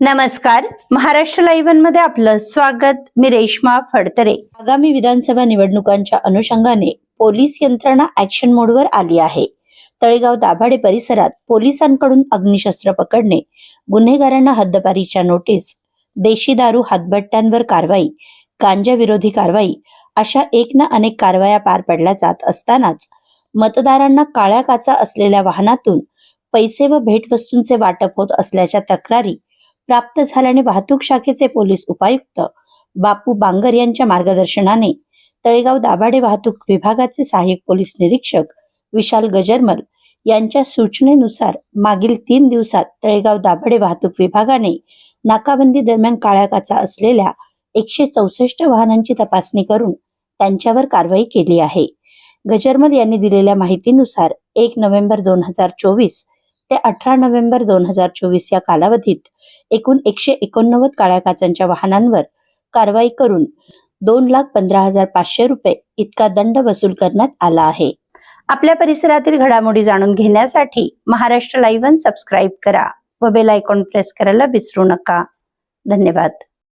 नमस्कार. महाराष्ट्र लाईव्हमध्ये आपलं स्वागत. मी रेश्मा फडतरे. आगामी विधानसभा निवडणुकांच्या अनुषंगाने पोलीस यंत्रणा ऍक्शन मोडवर आली आहे. तळेगाव दाभाडे परिसरात पोलिसांकडून अग्निशस्त्र पकडणे गुन्हेगारांना हद्दपारीच्या नोटीस देशी दारू हातभट्ट्यांवर कारवाई गांजा विरोधी कारवाई अशा एक ना अनेक कारवाया पार पडल्या जात असतानाच मतदारांना काळ्या काचा असलेल्या वाहनातून पैसे व भेटवस्तूंचे वाटप होत असल्याच्या तक्रारी प्राप्त झाल्याने वाहतूक शाखेचे पोलीस उपायुक्त बापू बांगर यांच्या मार्गदर्शनाने तळेगाव दाभाडे वाहतूक विभागाचे सहाय्यक पोलीस निरीक्षक विशाल गजरमल यांच्या सूचनेनुसार मागील तीन दिवसात तळेगाव दाभाडे वाहतूक विभागाने नाकाबंदी दरम्यान काळ्या काचा असलेल्या एकशे चौसष्ट वाहनांची तपासणी करून त्यांच्यावर कारवाई केली आहे. गजरमल यांनी दिलेल्या माहितीनुसार एक नोव्हेंबर दोन हजार चोवीस ते अठरा नोव्हेंबर दोन हजार चोवीस या कालावधीत एकूण एकशे एकोणनव्वद काळ्या काचांच्या वाहनांवर कारवाई करून दोन लाख पंधरा हजार पाचशे रुपये इतका दंड वसूल करण्यात आला आहे. आपल्या परिसरातील घडामोडी जाणून घेण्यासाठी महाराष्ट्र लाईव्ह सबस्क्राईब करा व बेल आयकॉन प्रेस करायला विसरू नका. धन्यवाद.